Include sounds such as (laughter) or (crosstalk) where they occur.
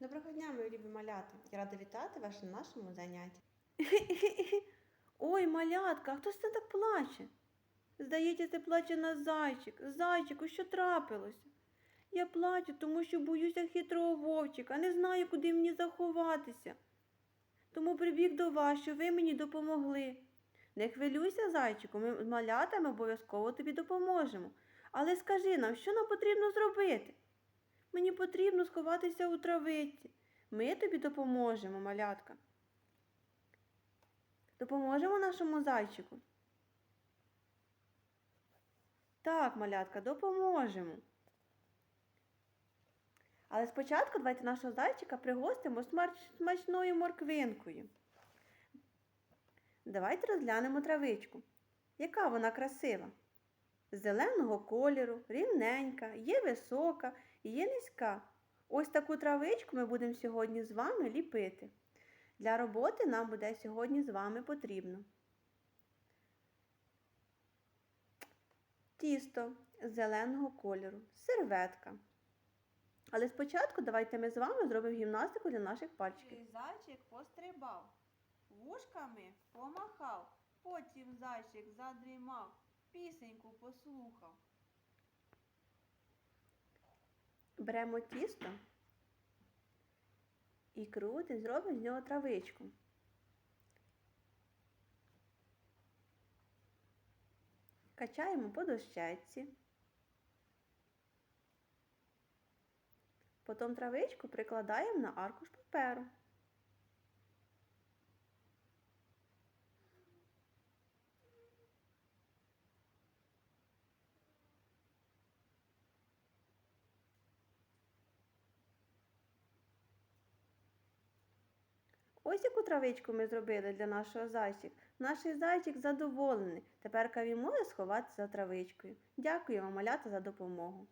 Доброго дня, мої любі малята! Я рада вітати вас на нашому занятті. (laughs) Ой, малятка, а хтось це так плаче? Здається, це плаче на зайчик. Зайчику, що трапилося? Я плачу, тому що боюся хитрого вовчика, не знаю, куди мені заховатися. Тому прибіг до вас, що ви мені допомогли. Не хвилюйся, зайчику, ми з малятами обов'язково тобі допоможемо. Але скажи нам, що нам потрібно зробити? Мені потрібно сховатися у травиці. Ми тобі допоможемо, малятка. Допоможемо нашому зайчику? Так, малятка, допоможемо. Але спочатку давайте нашого зайчика пригостимо смачною морквинкою. Давайте розглянемо травичку. Яка вона красива? Зеленого кольору, рівненька, є висока, є низька. Ось таку травичку ми будемо сьогодні з вами ліпити. Для роботи нам буде сьогодні з вами потрібно. Тісто зеленого кольору, серветка. Але спочатку давайте ми з вами зробимо гімнастику для наших пальчиків. Зайчик пострибав, вушками помахав, потім зайчик задрімав, пісеньку послухав. Беремо тісто і крутим, зробимо з нього травичку. Качаємо по дощечці. Потім травичку прикладаємо на аркуш паперу. Ось яку травичку ми зробили для нашого зайчика. Наш зайчик задоволений. Тепер він може сховатися за травичкою. Дякую вам, малята, за допомогу.